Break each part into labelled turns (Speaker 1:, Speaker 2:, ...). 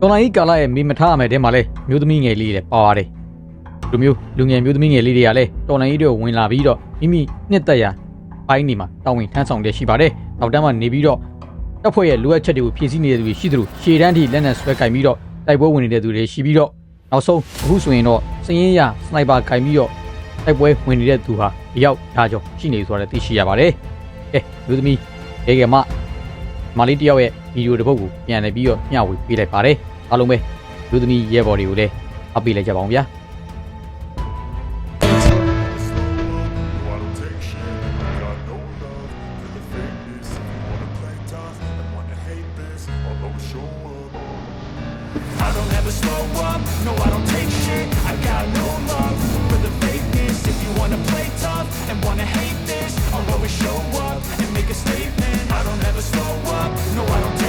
Speaker 1: တော်လိုင်းကြီးကာလာရဲ့မိမထားရမယ်တဲမှာလဲမျိုးသမီးငယ်လေးတွေပါပါတယ်လူမျိုးလူငယ်မျိုးသမီးငယ်လေးတွေကလည်းတော်လိုင်းကြီးတွေဝင်လာပြီးတော့မိမိနှစ်သက်ရာပိုင်းနေမှာတောင်းဝင်ထမ်းဆောင်တဲ့ရှိပါတယ်နောက်တန်းမှာနေပြီးတော့တပ်ဖွဲ့ရဲ့လိုအပ်ချက်တွေကိုဖြည့်ဆည်းနေတဲ့သူတွေရှိသလိုရှေ့တန်းထိလက်နက်ဆွဲကင်ပြီးတော့တိုက်ပွဲဝင်နေတဲ့သူတွေရှိပြီးတော့နောက်ဆုံးအခုဆိုရင်တော့စရင်ရစနိုက်ပါကင်ပြီးတော့တိုက်ပွဲဝင်နေတဲ့သူဟာအယောက်ဒါကျော်ရှိနေဆိုတော့သိရှိရပါတယ်ကဲမျိုးသမီးရေကမမလေးတယောက်ရဲ့ဗီဒီယိုတစ်ပုဒ်ကိုပြန်လည်ပြီးတော့မျှဝေပေးလိုက်ပါတယ် အားလုံးပဲလူသမီးရဲဘော်တွေကိုလည်းအပ်ပေးလိုက်ကြပါအောင်ဗျာ
Speaker 2: No, I don't take shit. Got no love for the fakeness. Wanna play tough and wanna hate this. I'll always show up.
Speaker 3: I don't ever slow up, no I don't take shit I got no love for the fakeness If you wanna play tough and wanna hate this I'll always show up and make a statement I don't ever slow up, no I don't take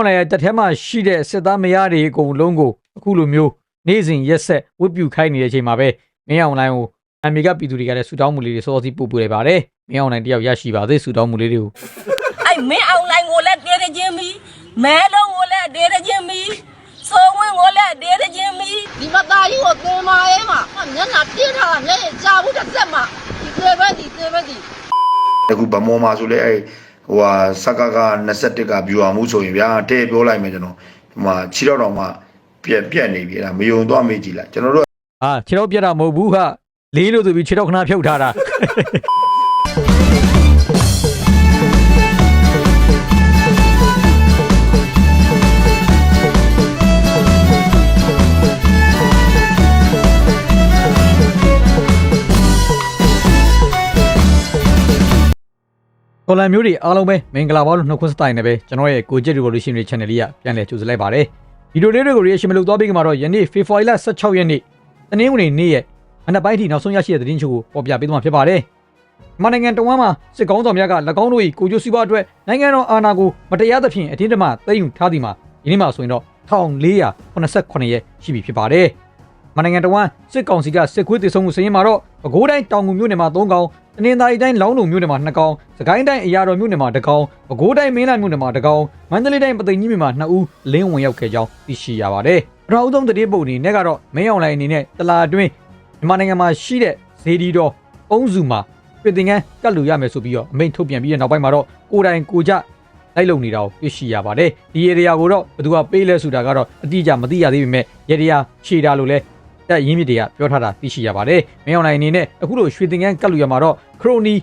Speaker 3: could be so
Speaker 1: ဟုတ်လားတက်ထဲမှာရှိတဲ့စစ်သားမရတွေအကုန်လုံးကိုအခုလိုမျိုးနေ့စဉ်ရက်ဆက်ဝတ်ပြူခိုင်းနေတဲ့အချိန်မှာပဲမင်းအောင်လိုင်းကိုအမေရိကပြည်သူတွေကလည်းဆူတောင်းမှုလေးတွေစောစီပို့ပို့လိုက်ပါတယ်မင်းအောင်လိုင်းတယောက်ရရှိပါသေးဆူတောင်းမှုလေးတွေကို
Speaker 4: အဲ့မင်းအောင်လိုင်းကိုလည်းတေးရခြင်းမီမဲလုံးကိုလည်းတေးရခြင်းမီစိုးဝင်းကိုလည်းတေးရခြင်းမီ
Speaker 5: ဒီမသားကြီးကိုသင်မာရဲမှာမျက်နှာပြင်းထားတာမျက်ရည်ကြာဘူးတစ်ဆက်မှာဒီသေးပဲဒီသေးပဲဒီ
Speaker 6: အခုဗမောမှာဆိုလဲအဲ့ ဟိုဟာစက်ကက21က viewer မှုဆိုရင်ဗျာတဲ့ပြောလိုက်မယ်ကျွန်တော်ဒီမှာခြေတော့တော့မှပြက်ပြက်နေပြီအဲ့ဒါမယုံတော့မေးကြည့်လိုက်ကျွန်တော်တို့
Speaker 1: ဟာခြေတော့ပြတ်တာမဟုတ်ဘူးဟာလေးလို့ဆိုပြီးခြေတော့ခဏဖြုတ်ထားတာ တော်လန်မျိုးတွေအားလုံးပဲမင်္ဂလာပါလို့နှုတ်ခွန်းစတိုင်နဲ့ပဲကျွန်တော်ရဲ့ကိုကြစ် revolution တွေ channel လေးကပြန်လည်ကြိုဆိုလိုက်ပါတယ်ဗီဒီယိုလေးတွေကို reaction မလုပ်သွားပြီးကမှတော့ယနေ့ February 16ရက်နေ့တနင်္ဂနွေနေ့ရဲ့အနှစ်ပိုင်းထိနောက်ဆုံးရရှိတဲ့သတင်းချို့ကိုပေါ်ပြပေးသွားမှာဖြစ်ပါတယ်မြန်မာနိုင်ငံတဝမ်းမှာစစ်ကောင်းဆောင်များက၎င်းတို့၏ကိုကျိုးစီးပွားအတွက်နိုင်ငံတော်အာဏာကိုမတရားသဖြင့်အတင်းအဓမ္မသိမ်းယူထားသည်မှာဒီနေ့မှာဆိုရင်တော့1489ရက်ရှိပြီဖြစ်ပါတယ်။မြန်မာနိုင်ငံတဝမ်းစစ်ကောင်စီကစစ်ခွေးတေဆုံးမှုစရင်မှာတော့ပဲခူးတိုင်းတောင်ငူမြို့နယ်မှာ3ကောင် တနင်္သာရီတိုင်းလောင်းလုံမြို့နယ်မှာ2ကောင်စကိုင်းတိုင်းအရာတော်မြို့နယ်မှာ1ကောင်ပဲခူးတိုင်းမင်းလာမြို့နယ်မှာ1ကောင်မန္တလေးတိုင်းပသိမ်ကြီးမြို့မှာ2ဦးလင်းဝင်ရောက်ခဲ့ကြောင်းသိရှိရပါတယ်။ပထမဦးဆုံးတတိပုတ်အနေနဲ့ကတော့မင်းအောင်လိုင်းအနေနဲ့တလာအတွင်းမြန်မာနိုင်ငံမှာရှိတဲ့ဇေဒီတော်အုံးစုမှာပြည်တင်ကန်းကတ်လူရမယ်ဆိုပြီးတော့အမိန့်ထုတ်ပြန်ပြီးတဲ့နောက်ပိုင်းမှာတော့ကိုယ်တိုင်ကိုကြလိုက်လုံနေတာကိုတွေ့ရှိရပါတယ်ဒီရေရာကိုတော့ဘယ်သူကပေးလဲဆိုတာကတော့အတိအကျမသိရသေးပေမဲ့ရေရာခြေတာလို့လဲ တက်ရင်းမြစ်တွေကပြောထားတာသိရှိရပါတယ်မင်းအောင်လိုင်းအနေနဲ့အခုလိုရွှေတင်ကန်းကတ်လူရမှာတော့ခရိုနီ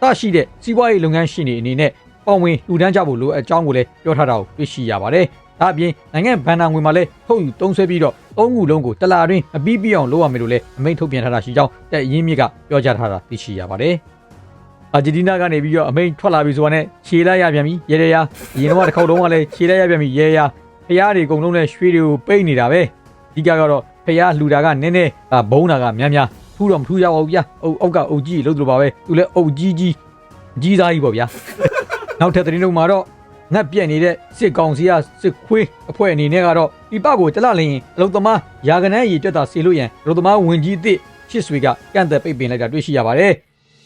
Speaker 1: တရှိတဲ့စီးပွားရေးလုပ်ငန်းရှင်တွေအနေနဲ့ပေါဝင်လူတန်းကြဖို့လိုအကြောင်းကိုလည်းပြောထားတာကိုတွေ့ရှိရပါတယ်ဒါအပြင်နိုင်ငံဘဏ္ဍာငွေမှာလည်းထုတ်ယူသုံးဆွဲပြီးတော့သုံးခုလုံးကိုတလာတွင်အပြီးပြည့်အောင်လုပ်ရမယ်လို့လည်းအမိန့်ထုတ်ပြန်ထားတာရှိကြောင်းတက်ရင်းမြစ်ကပြောကြားထားတာသိရှိရပါတယ်အာဂျင်တီးနားကနေပြီးတော့အမိန့်ထွက်လာပြီဆိုတာနဲ့ခြေလိုက်ရပြန်ပြီရေရရအရင်တော့တစ်ခေါက်တုန်းကလည်းခြေလိုက်ရပြန်ပြီရေရဖျားတွေအကုန်လုံးနဲ့ရွှေတွေကိုပိတ်နေတာပဲအဓိကကတော့ ဖျားလှူတာကနည်းနည်းဘုံတာကများများထူခုတော့မထူးရပါဘူးဗျာအုပ်အောက်ကအုပ်ကြီးလို့တို့ပါပဲသူလည်းအုပ်ကြီးကြီးကြီးစားကြီးပေါ့ဗျာနောက်ထပ်သတင်းတို့မှာတော့ငတ်ပြက်နေတဲ့စစ်ကောင်စီကစစ်ခွေးအဖွဲ့အနေနဲ့ကတော့ပြပကိုတလလျင်အလုံသမားယာကနန်းရည်တွက်တာစီလို့ရန်အလုံသမားဝင်ကြီးအစ်ချစ်ဆွေကကန့်သက်ပိတ်ပင်လိုက်တာတွေ့ရှိရပါတယ်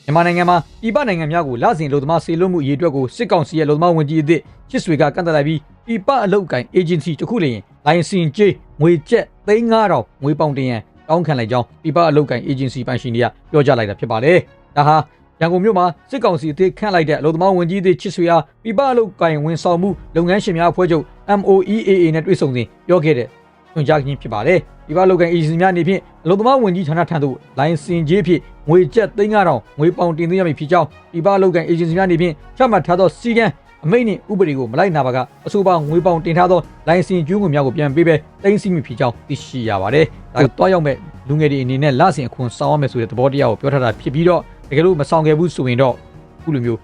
Speaker 1: မြန်မာနိုင်ငံမှာပြပနိုင်ငံများကိုလစဉ်လုံသမားစီလို့မှုအရေးအတွက်ကိုစစ်ကောင်စီရဲ့လုံသမားဝင်ကြီးအစ်ချစ်ဆွေကကန့်သက်လိုက်ပြီးပြပအလုတ်ကိုင် agency တစ်ခုလျင် လိုင်စင်ကြေးငွေကျပ်3,500ငွေပေါင်တင်ရန်တောင်းခံလိုက်ကြောင်းပြပအလုတ်ကိုင် agency ပိုင်ရှင်တွေကပြောကြားလိုက်တာဖြစ်ပါတယ်ဒါဟာရန်ကုန်မြို့မှာစစ်ကောင်စီအသစ်ခန့်လိုက်တဲ့အလုံသမားဝန်ကြီးအသစ်ချစ်ဆွေအားပြပအလုပ်ကိုင်ဝန်ဆောင်မှုလုပ်ငန်းရှင်များအဖွဲ့ချုပ် MOEAA နဲ့တွေ့ဆုံစဉ်ပြောခဲ့တဲ့ညွှန်ကြားခြင်းဖြစ်ပါတယ်။ပြပအလုပ်ကိုင်အေဂျင်စီများအနေဖြင့်အလုံသမားဝန်ကြီးဌာနထံသို့လိုင်စင်ကြေးဖြင့်ငွေကျပ်3,000ငွေပေါင်တင်သွင်းရမည်ဖြစ်ကြောင်းပြပအလုပ်ကိုင်အေဂျင်စီများအနေဖြင့်ချမှတ်ထားသောစီကံ အမိန့်နှင့်ဥပဒေကိုမလိုက်နာပါကအဆိုပါငွေပေါင်တင်ထားသောလိုင်စင်ကျူးငွေများကိုပြန်ပေးပဲတင်စီမိဖြစ်ကြောင်းသိရှိရပါတယ်။ဒါကတွားရောက်မဲ့လူငယ်တွေအနေနဲ့လဆင်အခွန်ဆောင်ရမယ်ဆိုတဲ့သဘောတရားကိုပြောထားတာဖြစ်ပြီးတော့တကယ်လို့မဆောင်ခဲ့ဘူးဆိုရင်တော့ခုလိုမျိုး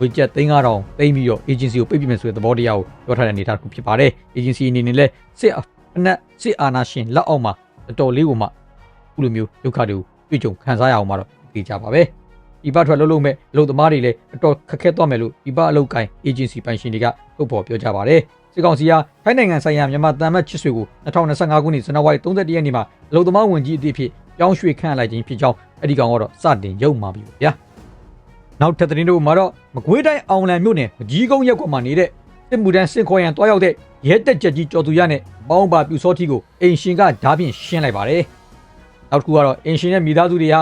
Speaker 1: ဝေကျက်3000တိမ့်ပြီးတော့ agency ကိုပိတ်ပြမယ်ဆိုတဲ့သဘောတရားကိုပြောထားတဲ့အနေအထားတစ်ခုဖြစ်ပါတယ် agency အနေနဲ့လည်းစစ်အနက်စစ်အာဏာရှင်လက်အောက်မှာတော်တော်လေးကိုမှခုလိုမျိုးဒုက္ခတွေကိုတွေ့ကြုံခံစားရအောင်မှာတော့သိကြပါပဲ ဒီဘတ်ထွက်လုံးလုံးမဲ့အလုပ်သမားတွေလည်းအတော်ခက်ခဲသွားမယ်လို့ဒီဘအလုပ်ကိုင် agency ပိုင်ရှင်တွေကထုတ်ဖော်ပြောကြပါတယ်စစ်ကောင်စီကထိုင်းနိုင်ငံဆိုင်ရာမြန်မာတမ်မတ်ချစ်ဆွေကို2025ခုနှစ်ဇန်နဝါရီ31ရက်နေ့မှာအလုပ်သမားဝင်ကြီးအသည့်ဖြစ်ပြောင်းရွှေ့ခန့်လိုက်ခြင်းဖြစ်ကြောင်းအဲ့ဒီကောင်ကတော့စတင်ရုံမှပြီဗျာနောက်ထပ်သတင်းတို့မှာတော့မကွေးတိုင်းအောင်လံမြို့နယ်မကြီးကုန်းရက်ကွက်မှာနေတဲ့စစ်မှုထမ်းစင်ခေါ်ရန်တွားရောက်တဲ့ရဲတက်ချက်ကြီးကျော်သူရနဲ့ပေါင်းပါပြူစောထီကိုအိမ်ရှင်ကဓာဖြင့်ရှင်းလိုက်ပါတယ်နောက်တစ်ခုကတော့အိမ်ရှင်ရဲ့မိသားစုတွေဟာ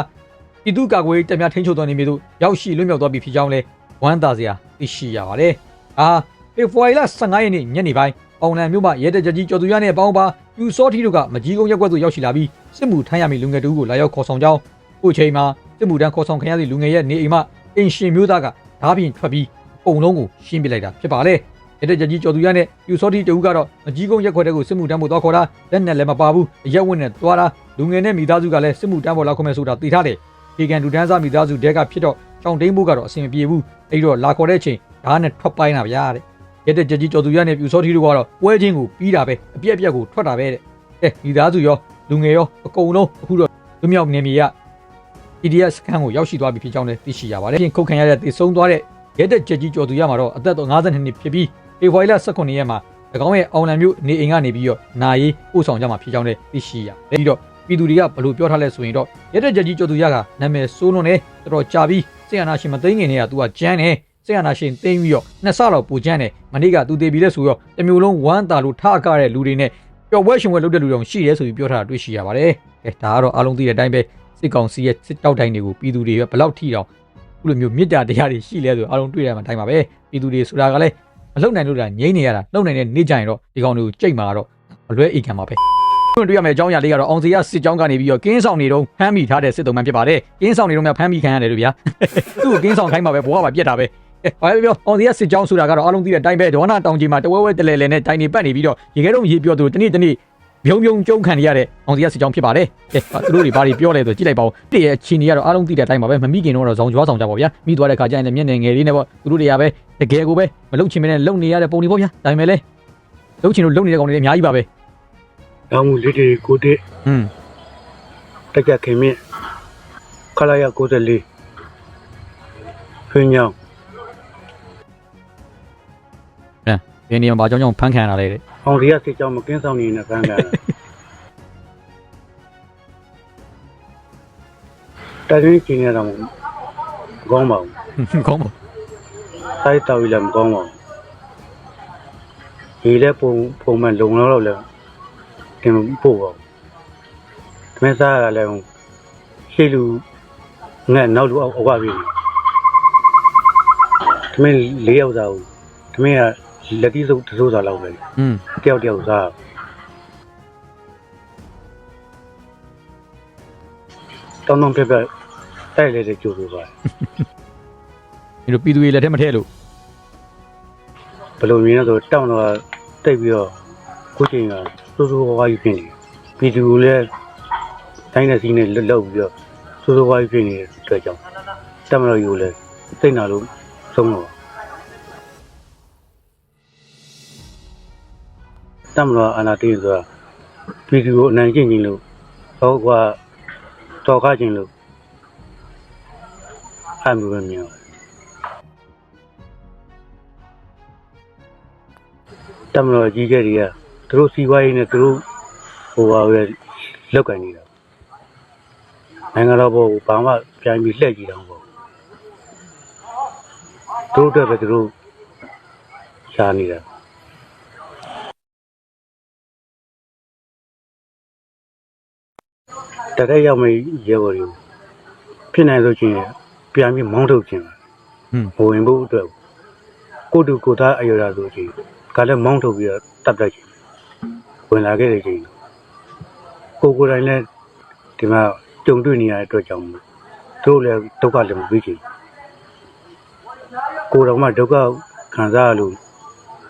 Speaker 1: ပြည်သူ့ကာကွယ်ရေးတပ်များထိန်းချုပ်တော်နေမျိုးတို့ရောက်ရှိလွတ်မြောက်သွားပြီဖြစ်ကြောင်းလဲဝမ်းသာစရာသိရှိရပါတယ်အာဖေဖော်ဝါရီလ15ရက်နေ့ညနေပိုင်းအောင်လံမြို့မှာရဲတက်ချက်ကြီးကျော်သူရနဲ့ပေါင်းပါပြူစောထီတို့ကမကြီးကုန်းရက်ကွက်သို့ရောက်ရှိလာပြီးစစ်မှုထမ်းရမည့်လူငယ်တူကိုလာရောက်ခေါ်ဆောင်ကြောင်းအခုချိန်မှာစစ်မှုထမ်းခေါ်ဆောင်ခံရသည့်လူငယ်ရဲ့နေအိမ်မှာအင်ရှင်မျိုးသားကဓားပြင်ထွက်ပြီးပုံလုံးကိုရှင်းပစ်လိုက်တာဖြစ်ပါလေရတဲ့ကြကြီးကျော်သူရနဲ့ပြူစောတိတူကတော့မကြီးကုန်းရက်ခွက်တဲ့ကိုစစ်မှုတမ်းဖို့တော့ခေါ်တာလက်နဲ့လည်းမပါဘူးအရက်ဝင်းနဲ့သွားတာလူငယ်နဲ့မိသားစုကလည်းစစ်မှုတမ်းဖို့လောက်ခွင့်မဲ့ဆိုတာသိထားတယ် ဒီကန်ဒူတန်းစားမိသားစုတဲကဖြစ်တော့ချောင်းတိန်ဖို့ကတော့အဆင်မပြေဘူးအဲ့တော့လာခေါ်တဲ့ချိန်ဓာတ်နဲ့ထွက်ပိုင်းတာဗျာတဲ့ရတဲ့ကြကြီးကျော်သူရနဲ့ပြူစောတိတို့ကတော့ပွဲချင်းကိုပြီးတာပဲအပြက်အပြက်ကိုထွက်တာပဲတဲ့အဲမိသားစုရောလူငယ်ရောအကုန်လုံးအခုတော့လူမြောက်နေမီက PDF စကန်ကိုရောက်ရှိသွားပြီဖြစ်ကြောင်းလည်းသိရှိရပါတယ်။ပြင်ခုတ်ခံရတဲ့တည်ဆုံသွားတဲ့ရဲတက်ချက်ကြီးကျော်သူရမှာတော့အသက်တော့52နှစ်ဖြစ်ပြီးဖေဖော်ဝါရီလ18ရက်မှာ၎င်းရဲ့အောင်လံမျိုးနေအိမ်ကနေပြီးတော့နာရေးပို့ဆောင်ကြမှာဖြစ်ကြောင်းလည်းသိရှိရတယ်။ပြီးတော့ ပြည်သူတွေကဘလို့ပြောထားလဲဆိုရင်တော့ရဲတက်ချက်ကြီးကျော်သူရကနာမည်စိုးလွန်နေတော်တော်ကြာပြီးစေအာနာရှင်မသိငင်နေကသူကကြမ်းနေစေအာနာရှင်သိမ်းပြီးတော့နှစ်ဆလောက်ပူကြမ်းနေမနေ့ကသူတေပြီးလဲဆိုတော့တမျိုးလုံးဝမ်းတာလို့ထားကားတဲ့လူတွေနဲ့ပျော်ပွဲရှင်ပွဲလုပ်တဲ့လူတွေရှိတယ်ဆိုပြီးပြောထားတာတွေ့ရှိရပါတယ်။အဲဒါကတော့အားလုံးသိတဲ့အတိုင်းပဲစစ်ကောင်စီရဲ့စစ်တောက်တိုင်းတွေကိုပြည်သူတွေဘယ်လောက်ထိတောင်ခုလိုမျိုးမေတ္တာတရားတွေရှိလဲဆိုအားလုံးတွေ့ရမှာတိုင်းပါပဲပြည်သူတွေဆိုတာကလည်းမလုံနိုင်လို့ဒါငြိမ့်နေရတာလုံနိုင်တဲ့နေ့ကြရင်တော့ဒီကောင်တွေကိုကြိတ်မှာတော့မလွဲအိတ်ခံပါပဲ တွေ့ရမယ့်အကြောင်းအရာလေးကတော့အောင်စီရစစ်ကြောင်းကနေပြီးတော့ကင်းဆောင်နေတော့ဖမ်းမိထားတဲ့စစ်တုံးမှန်ဖြစ်ပါတယ်ကင်းဆောင်နေတော့မှဖမ်းမိခံရတယ်လို့ဗျာသူ့ကိုကင်းဆောင်ခိုင်းမှာပဲဘဝမှာပြက်တာပဲအဲဘာပဲပြောအောင်စီရစစ်ကြောင်းဆိုတာကတော့အားလုံးသိတဲ့အတိုင်းပဲဒေါနာတောင်ကြီးမှာတဝဲဝဲတလဲလဲနဲ့တိုင်နေပတ်နေပြီးတော့ရေခဲတုံးရေပြောသူတနေ့တနေ့မြုံမြုံကျုံခံရတဲ့အောင်စီရစစ်ကြောင်းဖြစ်ပါတယ်။ကဲသူတို့တွေဘာတွေပြောလဲဆိုကြည့်လိုက်ပါဦး။တည့်ရဲ့အချင်းကြီးကတော့အားလုံးသိတဲ့အတိုင်းပါပဲမမိခင်တော့ဇောင်ကြွားဆောင်ကြပါဗျာ။မိသွားတဲ့ခါကျရင်လည်းမျက်နှာငယ်လေးနဲ့ပေါ့သူတို့တွေကပဲတကယ်ကိုပဲမလုံချင်မနဲ့လုံနေရတဲ့ပုံတွေပေါ့ဗျာ။ဒါပေမဲ့လည်းလုံချင်လို့လုံနေတဲ့ကောင်တွေလည်းအများကြီးပါပဲ
Speaker 7: တောင်းမှုလေးတွေကိုတက်။
Speaker 1: ဟွန်း
Speaker 7: တက်ကြခင်မြင့်ခလာရ94ဖင်းညောင်း
Speaker 1: ဒီနေရာမှာဘာကြောင့်ကြောင့်ဖမ်းခံရတာလဲတဲ့
Speaker 7: အောင်စီရစစ်ကြောင်းမကင်းဆောင်နေနဲ့ဖမ်းကြတာတရင်းကျင်းရတော့မကောင်းပါဘူး။
Speaker 1: ကောင်းပါ
Speaker 7: စိုက်တော်ရည်လည်းမကောင်းပါဘူးဒီလည်းပုံပုံမှန်လုံလောက်တော့လည်း တင်ပို့ပါဘူးတမက်စားရလည်းရှိလူငက်နောက်လူအောက်အောက်ကပြီတမင်းလေးယောက်သားဘူးတမင်းကလက်တိစုပ်တစိုးစားလောက်ပဲ။
Speaker 1: ဟွန်း
Speaker 7: တယောက်တယောက်စားတောင်းတောင်းပြက်ပြက်တိုက်လေတဲ့ကြိုးဆိုပါ
Speaker 1: ဒီလိုပြည်သူတွေလက်ထက်မထည့်လို့
Speaker 7: ဘယ်လိုမြင်လဲဆိုတောင်းတော့တိတ်ပြီးတော့ခုချိန်က စိုးစိုးဝါးဝါးကြီးဖြစ်နေပြည်သူလည်းတိုင်းနဲ့စီးနဲ့လွတ်လောက်ပြီးတော့စိုးစိုးဝါးဝါးကြီးဖြစ်နေတဲ့အတွက်ကြောင့်တမတော်ယူလည်းစိတ်နာလို့ဆုံးတော့တမတော်အာနာတေးဆိုတာပြည်သူကိုအနိုင်ကျင့်ခြင်းလို့ဟောကွာတော်ကားခြင်းလို့အဲ့လိုပဲမြင်ပါတယ်တမလို့ကြီးခဲ့တွေက သူတို့စီးပွားရေးနဲ့သူတို့ဟိုပါပဲလောက်ကင်နေတာနိုင်ငံတော်ဘောကိုဘာမှပြန်ပြီးလှည့်ကြည့်တော့ဘောသူတို့အတွက်ပဲသူတို့ရှားနေတာတရက်ရောက်မေးရေဘော်တွေကိုဖြစ်နိုင်လို့ချင်းပြန်ပြီးမောင်းထုတ်ခြင်း
Speaker 1: ဟွန်း
Speaker 7: ဝင်ဖို့အတွက်ကိုတူကိုသားအယောရာဆိုချင်းကလည်းမောင်းထုတ်ပြီးတော့တတ်တတ်ချင်း ဝင်လာခဲ့တဲ့ချင်းကိုကိုယ်တိုင်လည်းဒီမှာကြုံတွေ့နေရတဲ့အတွက်ကြောင့်မို့သူတို့လည်းဒုက္ခလည်းမပြီးချင်ကိုယ်တော်မှဒုက္ခခံစားရလို့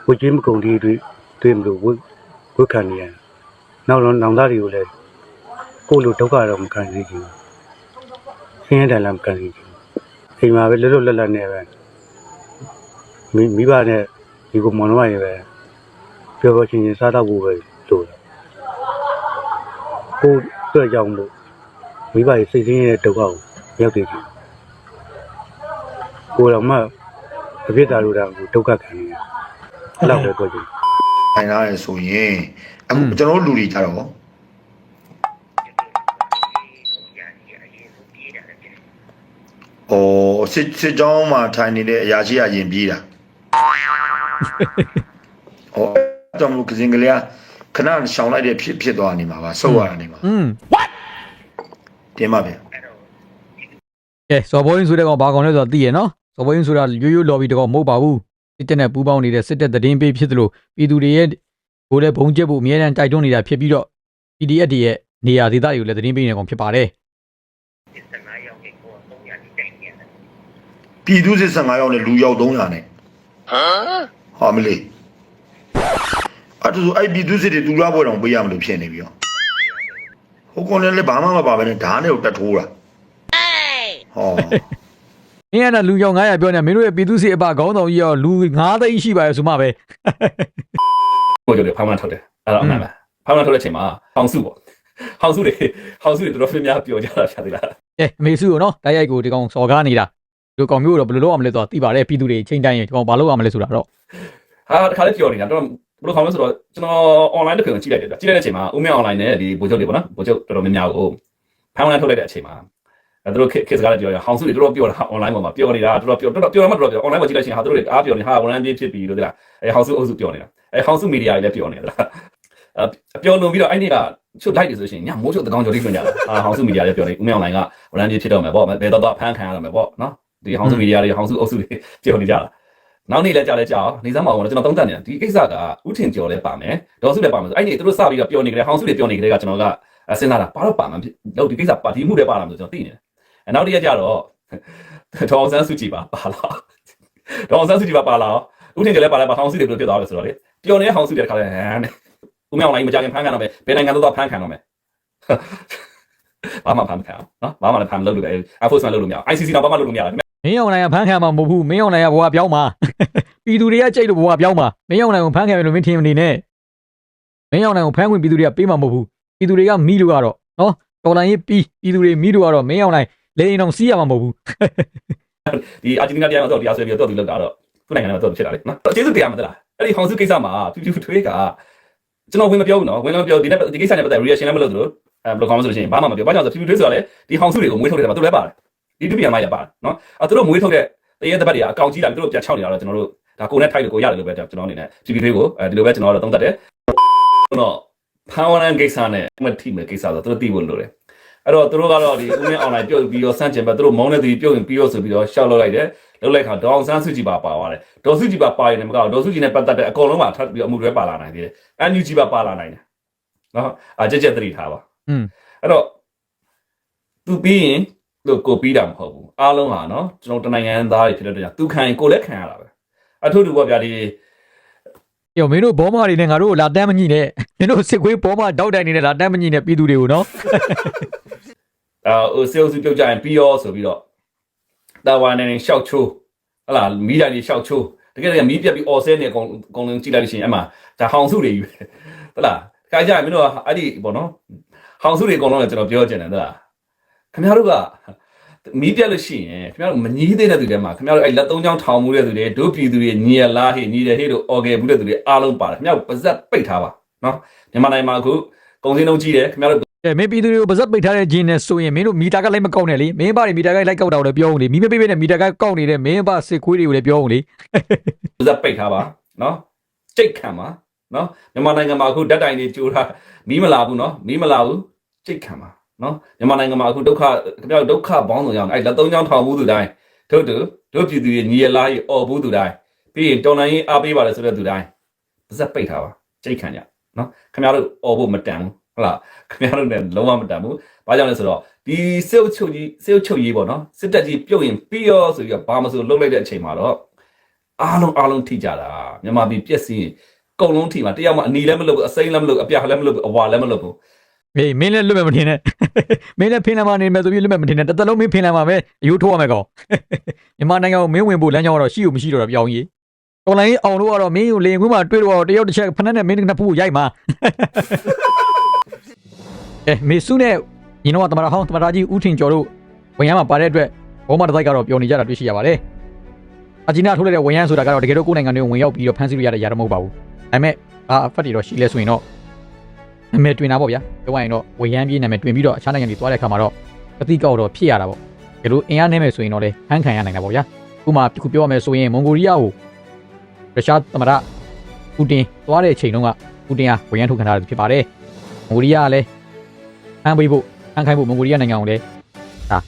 Speaker 7: ဝိချင်းမကုန်သေးတွေ့တွေ့မလို့ဝိဝိခံနေရတယ်နောက်တော့နောင်သားတွေကိုလည်းကိုယ်လိုဒုက္ခတော့မခံစေချင်ဘူးဆင်းရဲတယ်လည်းမခံစေချင်ဘူးအိမ်မှာပဲလွတ်လွတ်လပ်လပ်နဲ့ပဲမိမိဘနဲ့ဒီကိုမောင်နှမရေပဲပြောပြောချင်းချင်းစားတော့ဖို့ပဲလို့ ကိုယ်အတွက်ကြောင့်လို့မိဘရဲ့စိတ်ဆင်းရဲတဲ့ဒုက္ခကိုရောက်နေပြီကိုယ်တော်မှအဖြစ်သာလို့တာကိုဒုက္ခခံနေတယ်အဲ့လောက်ပဲပြောချင်
Speaker 6: နိုင်လာတယ်ဆိုရင်အခုကျွန်တော်တို့လူတွေကြတော့ဩစစ်စစ်ကြောင်းမှာထိုင်နေတဲ့အရာရှိအရင်ပြေးတာဩကျွန်တော်ကစင်ကလေးက ခဏရှောင်လိုက်တဲ့ဖြစ်ဖြစ်သွားနေမှာပါဆုတ်ရတာနေမှာ
Speaker 1: อืม
Speaker 6: တင်ပါဗျာ
Speaker 1: ကဲစော်ဘိုးရင်းဆိုတဲ့ကောင်ဘာကောင်လဲဆိုတော့သိရနော်စော်ဘိုးရင်းဆိုတာရိုးရိုး lobby တကောင်မဟုတ်ပါဘူးစစ်တပ်နဲ့ပူးပေါင်းနေတဲ့စစ်တပ်သတင်းပေးဖြစ်သလိုပြည်သူတွေရဲ့ကိုယ်လည်းဘုံကျက်ဖို့အများအားတိုက်တွန်းနေတာဖြစ်ပြီးတော့ PDF တွေရဲ့နေရာဒေသတွေကိုလည်းသတင်းပေးနေကောင်ဖြစ်ပါတယ်
Speaker 6: ပြည်သူစစ်15ယောက်နဲ့လူယောက်300နဲ့ဟမ်ဟာမလေး အဲ့ဒါဆိုအဲ့ပြည်သူစစ်တွေတူလာပွဲတော့ပေးရမလို့ဖြစ်နေပြီရောဟိုကောင်လည်းဘာမှမပါဘဲနဲ့ဓာတ်နဲ့ကိုတက်ထိုးတာဟော။
Speaker 1: အင်းကလူကြောင်900ပြောနေမင်းတို့ရဲ့ပြည်သူစစ်အပခေါင်းဆောင်ကြီးရောလူ9သိန်းရှိပါရဲ့ဆိုမှပဲ
Speaker 8: ကိုကြတယ်ဖောင်းမှန်ထုတ်တယ်အဲ့တော့အမှန်ပါဖောင်းမှန်ထုတ်တဲ့အချိန်မှာဟောင်စုပေါ့ဟောင်စုတွေဟောင်စုတွေတော်တော်များများပြောကြတာဖြတ်သေးလား။
Speaker 1: ကဲအမေစုကိုနော်တိုက်ရိုက်ကိုဒီကောင်စော်ကားနေတာဒီကောင်မျိုးတော့ဘယ်လိုလုပ်အောင်လဲဆိုတော့သိပါတယ်ပြည်သူတွေချိန်တိုင်းရင်ဒီကောင်ဘာလုပ်အောင်လဲဆိုတာတော့
Speaker 8: ဟာတခါလေးပြောနေတာတော့ ဘယ်လိုခေါင်းလဲဆိုတော့ကျွန်တော် online တစ်ခုကြည့်လိုက်တယ်ကြည့်လိုက်တဲ့အချိန်မှာဦးမင်း online နဲ့ဒီဗိုလ်ချုပ်တွေပေါ့နော်ဗိုလ်ချုပ်တော်တော်များများကိုဖောင်းမှန်ထုတ်လိုက်တဲ့အချိန်မှာအဲတို့ခေတ်စကားလည်းပြောရဟောင်စုတွေတော်တော်ပြောတာ online ပေါ်မှာပြောနေတာတော်တော်ပြောတော်တော်ပြောမှတော်တော်ပြော online ပေါ်ကြည့်လိုက်ချင်းဟာတို့တွေအားပြောနေဟာ online ပြေးဖြစ်ပြီးလို့တဲ့လားအဲဟောင်စုအုပ်စုပြောနေတာအဲဟောင်စုမီဒီယာတွေလည်းပြောနေတာအပြောလုံးပြီးတော့အဲ့ဒီကချုပ်လိုက်တယ်ဆိုရှင်ညမိုးချုပ်တကောင်ကျော်လေးပြင်ကြတာအာဟောင်စုမီဒီယာလည်းပြောနေဦးမင်း online က online ပြေးဖြစ်တော့မယ်ပေါ့ဘယ်တော့တော့ဖန်ခံရတော့မယ်ပေါ့နော်ဒီဟောင်စုမီဒီယာတွေဟောင်စုအုပ်စုတွေပြောနေကြတာ နောက်နေ့လည်းကြာလဲကြာအောင်နေစမ်းမအောင်တော့ကျွန်တော်သုံးသပ်နေတာဒီကိစ္စကဥထင်ကျော်လဲပါမယ်ဒေါ်စုလည်းပါမယ်ဆိုအဲ့ဒီသူတို့စပြီးတော့ပျော်နေကြတယ်ဟောင်စုတွေပျော်နေကြတယ်ကကျွန်တော်ကစဉ်းစားတာပါတော့ပါမှာလို့ဒီကိစ္စပါဒီမှုတွေပါလာမှာဆိုကျွန်တော်သိနေတယ်အနောက်တစ်ရက်ကျတော့ဒေါ်ဆန်းစုကြည်ပါပါလာဒေါ်ဆန်းစုကြည်ပါပါလာဥထင်ကျော်လဲပါလာပါဟောင်စုတွေဘယ်လိုဖြစ်သွားလဲဆိုတော့လေပျော်နေတဲ့ဟောင်စုတွေတခါလဲဟမ်နဲ့ဦးမြောင်လိုက်မကြခင်ဖမ်းခံတော့မယ်ဘယ်နိုင်ငံတော့တော့ဖမ်းခံတော့မယ် ဘာမှဖမ်းမခံအောင်နော်ဘာမှလည်းဖမ်းမလုပ်လို့ပဲ enforcement လုပ်လို့မရအောင် ICC တော့ဘာမှလုပ်လို့မရဘူး
Speaker 1: မင်းအောင်နိုင်ကဖမ်းခံမှာမဟုတ်ဘူးမင်းအောင်နိုင်ကဘဝပြောင်းမှာပြည်သူတွေကကြိတ်လို့ဘဝပြောင်းမှာမင်းအောင်နိုင်ကိုဖမ်းခံမယ်လို့မင်းထင်မနေနဲ့မင်းအောင်နိုင်ကိုဖမ်းခွင့်ပြည်သူတွေကပေးမှာမဟုတ်ဘူးပြည်သူတွေကမိလို့ကတော့နော်တော်လိုင်းရေးပြီးပြည်သူတွေမိလို့ကတော့မင်းအောင်နိုင်လေရင်အောင်စီးရမှာမဟုတ်ဘူး
Speaker 8: ဒီအာဂျင်တီးနာတရားမှာတော့တရားဆွဲပြီးတော့သူ့လောက်တာတော့သူ့နိုင်ငံမှာတော့ဖြစ်တာလေနော်ကျေးဇူးတရားမှာတလားအဲ့ဒီဟောင်စုကိစ္စမှာဖြူဖြူထွေးကကျွန်တော်ဝင်မပြောဘူးနော်ဝင်မပြောဒီနေ့ဒီကိစ္စနဲ့ပတ်သက် reaction လည်းမလုပ်သလို အဲဘယ်လိုကောင်းမလို့ဆိုလို့ရှိရင်ဘာမှမပြောဘာကြောင့်ဆိုဖြူဖြူထွေးဆိုတော့လေဒီဟောင်စုတွေကိုမွေးထုတ်တယ်မှာသူလည်းပါတယ်ဒီဒုတိယမိုက်ရပါတယ်နော်အဲသူတို့မွေးထုတ်တဲ့တရေတပတ်တွေကအကောင်ကြီးလာသူတို့ပြန်ချောက်နေတာတော့ကျွန်တော်တို့ဒါကိုနဲ့ထိုက်လို့ကိုရတယ်လို့ပဲကျွန်တော်အနေနဲ့ဖြူဖြူထွေးကိုအဲဒီလိုပဲကျွန်တော်တို့သုံးသပ်တယ်တော့ဖန်ဝရန်ကိစ္စနဲ့မထိမဲ့ကိစ္စဆိုသူတို့သိဖို့လိုတယ်အဲ့တော့သူတို့ကတော့ဒီဦးမင်း online ပြုတ်ပြီးတော့စန့်ကျင်ဘက်သူတို့မောင်းတဲ့သူပြုတ်ရင်ပြီးတော့ဆိုပြီးတော့ရှောက်လောက်လိုက်တယ်လောက်လိုက်ခါဒေါအောင်ဆန်းစုကြည်ပါပါသွားတယ်ဒေါ်စုကြည်ပါပါရင်လည်းမကောက်ဒေါ်စုကြည်နဲ့ပတ်သက်တဲ့အကုန်လုံးကထပ်ပြီးအမှုတွေပါလာနိုင်တယ်အန်ယူဂျီပါပါလာနိုင်တယ်နော်အကြက်ကြက်သတိထားပါ
Speaker 1: อืม
Speaker 8: အဲ့တော့သူပြီးရင်လို့ကိုပြီးတာမဟုတ်ဘူးအားလုံးဟာနော်ကျွန်တော်တနိုင်ငံသားတွေဖြစ်တဲ့အတွက်ကြောင့်သူခံရင်ကိုလည်းခံရတာပဲအထုတူပေါ့ဗျာဒီ
Speaker 1: ယောမင်းတို့ဘောမတွေနဲ့ငါတို့ကိုလာတမ်းမညိနဲ့မင်းတို့စစ်ခွေးဘောမတောက်တိုင်နေနဲ့လာတမ်းမညိနဲ့ပြည်သူတွေကိုနော်
Speaker 8: အာဟိုစေအုပ်စုပြုတ်ကြရင်ပြီးရောဆိုပြီးတော့တာဝန်နဲ့ရှောက်ချိုးဟလာမီးတိုင်တွေရှောက်ချိုးတကယ်တကယ်မီးပြက်ပြီးအော်ဆဲနေအကုန်အကုန်လုံးကြည့်လိုက်လို့ရှိရင်အမှဒါဟောင်စုတွေကြီးပဲဟလာခါကြရင်မင်းတို့ကအဲ့ဒီပေါ့နော် ဟောင်စုတွေအကုန်လုံးလည်းကျွန်တော်ပြောချင်တယ်ဟလာခင်ဗျားတို့ကမီးပြတ်လို့ရှိရင်ခင်ဗျားတို့မညီးသေးတဲ့သူတွေမှာခင်ဗျားတို့အဲ့လက်သုံးချောင်းထောင်မှုတဲ့သူတွေဒုပြည်သူတွေညီရလားဟေ့ညီတယ်ဟေ့တို့အော်ဂယ်ဘူးတဲ့သူတွေအားလုံးပါတယ်ခင်ဗျားတို့ပါဇက်ပိတ်ထားပါနော်မြန်မာနိုင်ငံမှာအခုကုန်စည်နှုန်းကြီးတယ်ခင်ဗျားတို့
Speaker 1: ကဲမင်းပြည်သူတွေကိုပါဇက်ပိတ်ထားတဲ့ဂျင်းနဲ့ဆိုရင်မင်းတို့မီတာကလိုက်မကောက်နဲ့လေမင်းဘာတွေမီတာကလိုက်ကောက်တာကိုလည်းပြောအောင်လေမီးမပေးပေးနဲ့မီတာကကောက်နေတဲ့မင်းဘာစစ်ခွေးတွေကိုလည်းပြောအောင်လေ
Speaker 8: ပါဇက်ပိတ်ထားပါနော်စိတ်ခံပါနော်မြန်မာနိုင်ငံမှာအခုဓာတ်တိုင်တွေကြိုးထားမီးမလာဘူးနော်မီးမလာဘူး စိတ်ခံပါနော်မြန်မာနိုင်ငံမှာအခုဒုက္ခခင်ဗျားတို့ဒုက္ခပေါင်းစုံရောက်အဲ့လက်သုံးချောင်းထောင်မှုသူတိုင်းတို့တို့တို့ပြည်သူတွေညီရလားဟေ့အော်ဘူးသူတိုင်းပြီးရင်တော်လိုင်းရေးအားပေးပါလေဆိုတဲ့သူတိုင်းပါဇက်ပိတ်ထားပါစိတ်ခံကြနော်ခင်ဗျားတို့အော်ဖို့မတန်ဘူးဟုတ်လားခင်ဗျားတို့လည်းလုံးဝမတန်ဘူးဘာကြောင့်လဲဆိုတော့ဒီစေုပ်ချုပ်ကြီးစေုပ်ချုပ်ကြီးပေါ့နော်စစ်တပ်ကြီးပြုတ်ရင်ပြီးရောဆိုပြီးတော့ဘာမဆိုလုပ်လိုက်တဲ့အချိန်မှာတော့အားလုံးအားလုံးထိကြတာမြန်မာပြည်ပြက်စီရင်ကုံလုံးထိမှာတယောက်မှအနီလည်းမလုပ်ဘူးအစိမ်းလည်းမလုပ်ဘူးအပြာလည်းမလုပ်ဘူးအဝါလည်းမလုပ်ဘူး
Speaker 1: ဟေးမင်းလည်းလွတ်မဲ့မထင်နဲ့မင်းလည်းဖင်လာမနေမယ်ဆိုပြီးလွတ်မဲ့မထင်နဲ့တစ်သက်လုံးမင်းဖင်လာမှာပဲအယိုးထိုးရမယ်ကောင်မြန်မာနိုင်ငံကိုမင်းဝင်ဖို့လမ်းကြောင်းကတော့ရှိ ਉ မရှိတော့တာပြောင်းကြီးတော်လိုင်းအောင်လို့ကတော့မင်းကိုလေရင်ခွင်းမှာတွေ့တော့တယောက်တစ်ချက်ဖက်နဲ့မင်းတစ်ဖက်ဖူးရိုက်မှာအဲမေစုနဲ့ညီတော်ကတမရဟောင်းတမရကြီးဦးထင်ကျော်တို့ဝန်ရမ်းမှာပါတဲ့အတွက်ဘောမတစ်တိုက်ကတော့ပျော်နေကြတာတွေ့ရှိရပါတယ်အဂျီနာထိုးလိုက်တဲ့ဝန်ရမ်းဆိုတာကတော့တကယ်တော့ကိုယ်နိုင်ငံတွေဝင်ရောက်ပြီးတော့ဖမ်းဆီးလို့ရတဲ့ຢာတော့မဟုတ်ပါဘူးဒါပေမဲ့အာအဖက်တွေတော့ရှိလဲဆိုရင်တော့ နာမည်တွင်တာပေါ့ဗျာပြောရရင်တော့ဝန်ရမ်းပြေးနာမည်တွင်ပြီးတော့အခြားနိုင်ငံတွေသွားတဲ့အခါမှာတော့ပတိကောက်တော့ဖြစ်ရတာပေါ့ဒါလို့အင်အားနေမယ်ဆိုရင်တော့လေဖမ်းခံရနိုင်တာပေါ့ဗျာဥပမာတစ်ခုပြောရမယ်ဆိုရင်မွန်ဂိုလီးယားကိုရုရှားသမ္မတပူတင်သွားတဲ့အချိန်တုန်းကပူတင်ကဝန်ရမ်းထုတ်ခံထားတာဖြစ်ပါတယ်မွန်ဂိုလီးယားကလည်းဖမ်းပေးဖို့ဖမ်းခိုင်းဖို့မွန်ဂိုလီးယားနိုင်ငံကိုလည်းဒါ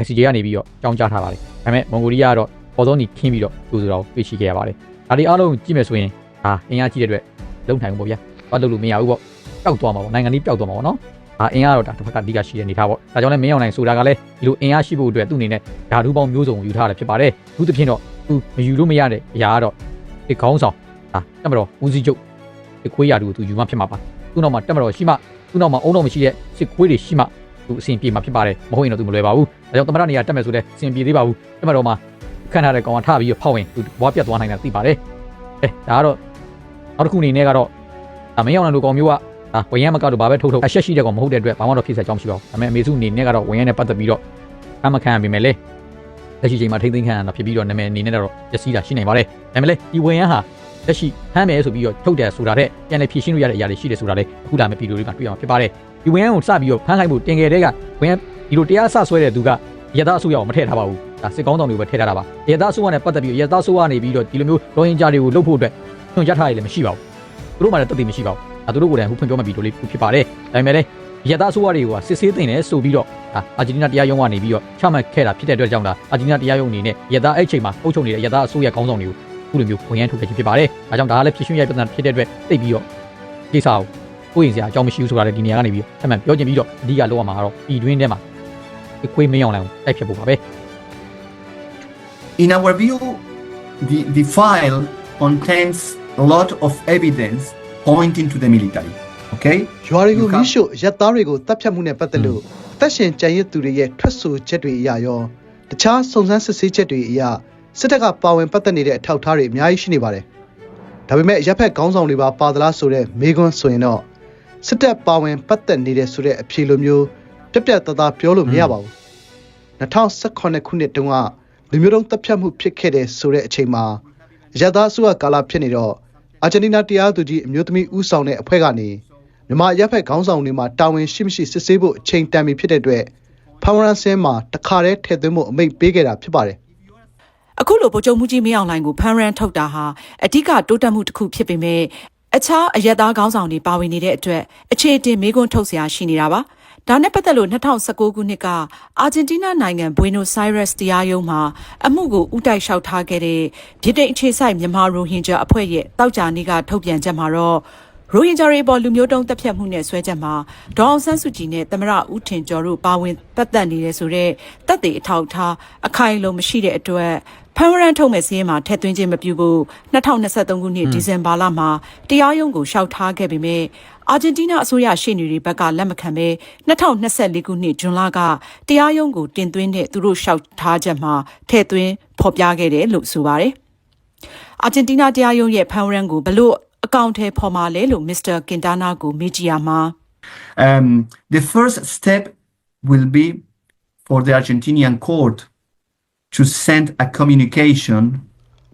Speaker 1: ICJ ကနေပြီးတော့ကြောင်းကြားထားပါတယ်။ဒါပေမဲ့မွန်ဂိုလီးယားကတော့ပေါ်သောနီခင်းပြီးတော့သူဆိုတာကိုတွေ့ရှိခဲ့ရပါတယ်။ဒါဒီအားလုံးကြည့်မယ်ဆိုရင်ဒါအင်အားကြီးတဲ့အတွက်လုံနိုင်ဘူးပေါ့ဗျာ။ဘာလို့လို့မရဘူးပေါ့။ ပျောက်သွားမှာပေါ့နိုင်ငံကြီးပျောက်သွားမှာပေါ့နော်။ဒါအင်အားတော့ဒါတစ်ဖက်ကအဓိကရှိတဲ့အနေထားပေါ့။ဒါကြောင့်လည်းမင်းအောင်နိုင်ဆိုတာကလည်းဒီလိုအင်အားရှိဖို့အတွက်သူ့အနေနဲ့ဓာတ်ထူးပေါင်းမျိုးစုံကိုယူထားတယ်ဖြစ်ပါတယ်။သူတစ်ဖြင့်တော့သူမယူလို့မရတဲ့အရာကတော့ဒီခေါင်းဆောင်ဒါတက်မတော်ဦးစီးချုပ်ဒီခွေးရာတူကိုသူယူမှဖြစ်မှာပါ။သူ့နောက်မှာတက်မတော်ရှိမှသူ့နောက်မှာအုံတော်မရှိတဲ့စစ်ခွေးတွေရှိမှသူအဆင်ပြေမှာဖြစ်ပါတယ်မဟုတ်ရင်တော့သူမလွယ်ပါဘူးဒါကြောင့်သမရနေရာတက်မယ်ဆိုလည်းအဆင်ပြေသေးပါဘူးတက်မတော်မှာခန့်ထားတဲ့ကောင်ကထပြီးတော့ဖောက်ဝင်သူဘွားပြတ်သွားနိုင်တာသိပါတယ်အဲဒါကတော့နောက်တစ်ခုအနေနဲ့ကတော့ဒါမင်းအောင်တဲ့လူကောင်မျိုးက ဒါဝရင်မကတော့ဘာပဲထုတ်ထုတ်အရှက်ရှိတဲ့ကောင်မဟုတ်တဲ့အတွက်ဘာမှတော့ဖြစ်ဆက်ကြောင်းမရှိပါဘူးဒါပေမဲ့အမေစုအနေနဲ့ကတော့ဝရင်နဲ့ပတ်သက်ပြီးတော့အမခံရပြီမယ်လေလက်ရှိချိန်မှာထိမ့်သိမ်းခံရတာဖြစ်ပြီးတော့နာမည်အနေနဲ့တော့ပျက်စီးတာရှိနိုင်ပါတယ်ဒါပေမဲ့လေဒီဝရင်ဟာလက်ရှိဟမ်းမယ်ဆိုပြီးတော့ထုတ်တယ်ဆိုတာတဲ့ပြန်လေဖြည့်ရှင်းလို့ရတဲ့အရာတွေရှိတယ်ဆိုတာလေအခုလာမယ့်ဗီဒီယိုလေးမှာတွေ့ရမှာဖြစ်ပါတယ်ဒီဝန်ရန်ကိုစပြီးတော့ဖမ်းခိုင်းဖို့တင်ခဲ့တဲ့ကဝန်ရန်ဒီလိုတရားဆဆွဲတဲ့သူကရသအစိုးရကိုမထည့်ထားပါဘူးဒါစစ်ကောင်းဆောင်တွေကိုပဲထည့်ထားတာပါရသအစိုးရနဲ့ပတ်သက်ပြီးရသအစိုးရကနေပြီးတော့ဒီလိုမျိုးရောရင်ကြားတွေကိုလှုပ်ဖို့အတွက်ညွှန်ကြားထားရည်လည်းမရှိပါဘူးသူတို့မှလည်းတသက်မရှိပါဘူး ဒါသူတို့ကိုယ်တိုင်ဟိုဖွင့်ပြောမှဗီဒီယိုလေးဖြစ်ပါတယ်ဒါပေမဲ့လည်းရသအစိုးရတွေကစစ်ဆေးတင်တယ်ဆိုပြီးတော့ဒါအာဂျင်တီးနားတရားရုံးကနေပြီးတော့ချမှတ်ခဲ့တာဖြစ်တဲ့အတွက်ကြောင့်ဒါအာဂျင်တီးနားတရားရုံးအနေနဲ့ရသအဲ့ချိန်မှာအုပ်ချုပ်နေတဲ့ရသအစိုးရကောင်းဆောင်တွေကိုအခုလိုမျိုးဝန်ရန်ထုတ်ခဲ့ခြင်းဖြစ်ပါတယ်ဒါကြောင့်ဒါကလည်းဖြစ်ရှင်ရပြဿနာဖြစ်တဲ့အတွက်သိပြီးတော့ကိစ္စကိုကိုယ်ရင်စရာအကြောင်းမရှိဘူးဆိုတာလည်းဒီနေရာကနေပြီးတော့အမှန်ပြောချင်ပြီးတော့အဓိကလောက်ရမှာကတော့ပြည်တွင်းထဲမှာဒီခွေးမင်းအောင်လိုင်းကိုတိုက်ဖြတ်ဖို့ပါပဲ
Speaker 9: In our view, the, the file contains a lot of evidence pointing to the military. Okay?
Speaker 10: ရွာတွေကို
Speaker 9: You
Speaker 10: မီး
Speaker 9: can't-
Speaker 10: ရှို့ရက်သားတွေကိုတပ်ဖြတ်မှုနဲ့ပတ်သက်လို့အသက်ရှင်ကြံရစ်သူတွေရဲ့ထွက်ဆိုချက်တွေအရရောတခြားစုံစမ်းစစ်ဆေးချက်တွေအရစစ်တပ်ကပါဝင်ပတ်သက်နေတဲ့အထောက်အထားတွေအများကြီးရှိနေပါတယ်။ဒါပေမဲ့ရပ်ဖက်ခေါင်းဆောင်တွေပါပါသလားဆိုတဲ့မေးခွန်းဆိုရင်တော့စစ်တပ်ပါဝင်ပတ်သက်နေတဲ့ဆိုတဲ့အဖြေလိုမျိုးပြက်ပြက်သားသားပြောလို့မရပါဘူး။2018ခုနှစ်တုန်းကလူမျိုးတုံးတပ်ဖြတ်မှုဖြစ်ခဲ့တဲ့ဆိုတဲ့အချိန်မှာရက်သားအစိုးရကာလဖြစ်နေတော့ အာဂျင်တီးနားတရားသူကြီးအမျိုးသမီးဦးဆောင်တဲ့အဖွဲ့ကနေမြန်မာရပ်ဖက်ခေါင်းဆောင်တွေမှာတာဝန်ရှိမရှိစစ်ဆေးဖို့အချိန်တန်ပြီဖြစ်တဲ့အတွက်ဖမ်ရန်ဆင်းမှာတခါတည်းထည့်သွင်းဖို့အမိန့်ပေးခဲ့တာဖြစ်ပါတယ်
Speaker 11: အခုလိုဗိုလ်ချုပ်မှုကြီးမင်းအောင်လှိုင်ကိုဖမ်းရန်ထုတ်တာဟာအဓိကတိုးတက်မှုတစ်ခုဖြစ်ပေမဲ့အခြားအရက်သားခေါင်းဆောင်တွေပါဝင်နေတဲ့အတွက်အခြေတင်မေးခွန်းထုတ်စရာရှိနေတာပါ။ ဒါနဲ့ပတ်သက်လို့2019ခုနှစ်ကအာဂျင်တီးနားနိုင်ငံဘွေနိုဆိုင်းရက်စ်တရားရုံးမှာအမှုကိုဥတိုက်လျှောက်ထားခဲ့တဲ့ဗြိတိန်အခြေစိုက်မြန်မာရိုဟင်ဂျာအဖွဲ့ရဲ့တောက်ကြနေ့ကထုတ်ပြန်ချက်မှာတော့ရိုဟင်ဂျာတွေပေါ်လူမျိုးတုံးတပ်ဖြတ်မှုနဲ့ဆွဲချက်မှာဒေါအောင်ဆန်းစုကြည်နဲ့သမရဦးထင်ကျော်တို့ပါဝင်ပတ်သက်နေတယ်ဆိုတော့တပ်တွေအထောက်အထားအခိုင်အလုံမရှိတဲ့အတွက်ဖမ်းဝရန်ထုတ်မဲ့စည်းရင်မှာထည့်သွင်းခြင်းမပြုဖို့2023ခုနှစ်ဒီဇင်ဘာလမှာတရားရုံးကိုရှောက်ထားခဲ့ပေမဲ့ အာဂျင်တီးနားအစိုးရရှေ့နေတွေဘက်ကလက်မခံဘဲ2024ခုနှစ်ဇွန်လကတရားရုံးကိုတင်သွင်းတဲ့သူတို့ရှောက်ထားချက်မှာထည့်သွင်းဖော်ပြခဲ့တယ်လို့ဆိုပါတယ်။အာဂျင်တီးနားတရားရုံးရဲ့ဖမ်းဝရန်ကိုဘလို့အကောင့်ထဲပေါ်မှာလဲလို့မစ္စတာကင်တာနာကိုမေးကြည့်ရမှာ
Speaker 9: Um, the first step will be for the Argentinian court to send a communication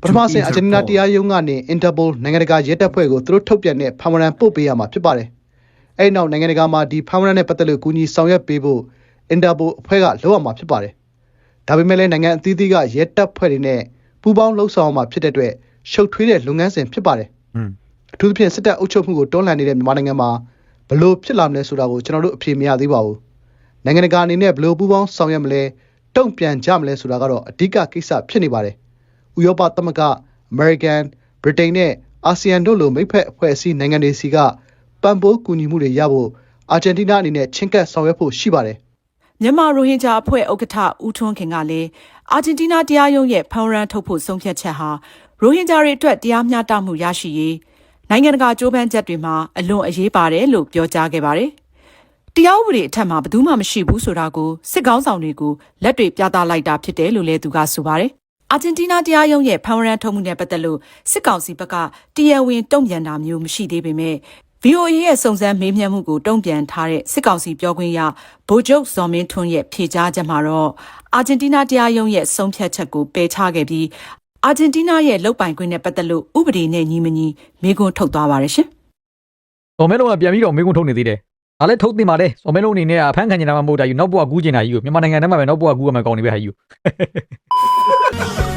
Speaker 10: ပထမဆင့်အာဂျင်တီးနားတရားရုံးကနေ Interpol နိုင်ငံတကာရဲတပ်ဖွဲ့ကိုသူတို့ထုတ်ပြန်တဲ့ဖမ်းဝရန်ပို့ပေးရမှာဖြစ်ပါတယ်။အဲဒီနောက်နိုင်ငံတကာမှာဒီဖမ်းဝရန်နဲ့ပတ်သက်လို့ကူညီဆောင်ရွက်ပေးဖို့ Interpol အဖွဲ့ကလုပ်ရမှာဖြစ်ပါတယ်။ဒါပေမဲ့လည်းနိုင်ငံအသီးသီးကရဲတပ်ဖွဲ့တွေနဲ့ပူးပေါင်းလှုပ်ဆောင်ရမှာဖြစ်တဲ့အတွက်ရှုပ်ထွေးတဲ့လုပ်ငန်းစဉ်ဖြစ်ပါတယ်
Speaker 1: อืม။
Speaker 10: အထူးသဖြင့်စစ်တပ်အုပ်ချုပ်မှုကိုတွန်းလှန်နေတဲ့မြန်မာနိုင်ငံမှာဘလို့ဖြစ်လာမလဲဆိုတာကိုကျွန်တော်တို့အဖြေမရသေးပါဘူး။နိုင်ငံတကာအနေနဲ့ဘလို့ပူးပေါင်းဆောင်ရွက်မလဲတုံ့ပြန်ကြမလဲဆိုတာကတော့အဓိကကိစ္စဖြစ်နေပါတယ်။ ဥရောပသမဂ္ဂအမေရိကန်ဗြိတိန်နဲ့အာဆီယံတို့လိုမိတ်ဖက်အဖွဲ့အစည်းနိုင်ငံတွေစီကပံ့ပိုးကူညီမှုတွေရဖို့အာဂျင်တီးနားအနေနဲ့ချင်းကပ်ဆောင်ရွက်ဖို့ရှိပါတယ်
Speaker 11: မြန်မာရိုဟင်ဂျာအဖွဲ့ဥက္ကဋ္ဌဦးထွန်းခင်ကလည်းအာဂျင်တီးနားတရားရုံးရဲ့ဖမ်းဝရန်ထုတ်ဖို့ဆုံးဖြတ်ချက်ဟာရိုဟင်ဂျာတွေအတွက်တရားမျှတမှုရရှိရေးနိုင်ငံတကာကြိုးပမ်းချက်တွေမှာအလွန်အရေးပါတယ်လို့ပြောကြားခဲ့ပါတယ်။တရားဥပဒေအထက်မှာဘယ်သူမှမရှိဘူးဆိုတာကိုစစ်ကောင်းဆောင်တွေကိုလက်တွေပြသလိုက်တာဖြစ်တယ်လို့လည်းသူကဆိုပါတယ်။ အာဂျင်တီးနားတရားရုံးရဲ့ဖမ်းဝရန်ထုတ်မှုနဲ့ပတ်သက်လို့စစ်ကောင်စီဘက်ကတရားဝင်တုံ့ပြန်တာမျိုးမရှိသေးပေမဲ့ VOA ရဲ့စုံစမ်းမေးမြန်းမှုကိုတုံ့ပြန်ထားတဲ့စစ်ကောင်စီပြောခွင့်ရဗိုလ်ချုပ်ဇော်မင်းထွန်းရဲ့ဖြေကြားချက်မှာတော့အာဂျင်တီးနားတရားရုံးရဲ့ဆုံးဖြတ်ချက်ကိုပယ်ချခဲ့ပြီးအာဂျင်တီးနားရဲ့လုပ်ပိုင်ခွင့်နဲ့ပတ်သက်လို့ဥပဒေနဲ့ညီမညီမေးခွန်းထုတ်သွားပါတယ်ရှင်
Speaker 1: စော်မဲလုံးကပြန်ပြီးတော့မေးခွန်းထုတ်နေသေးတယ်ဒါလည်းထုတ်တင်ပါလေစော်မဲလုံးအနေနဲ့ကအဖမ်းခံနေတာမှမဟုတ်တာယူနောက်ဘဝကူးကျင်တာယူမြန်မာနိုင်ငံထဲမှာပဲနောက်ဘဝကူးရမှာကောင်းနေပဲဟာယူ Oh,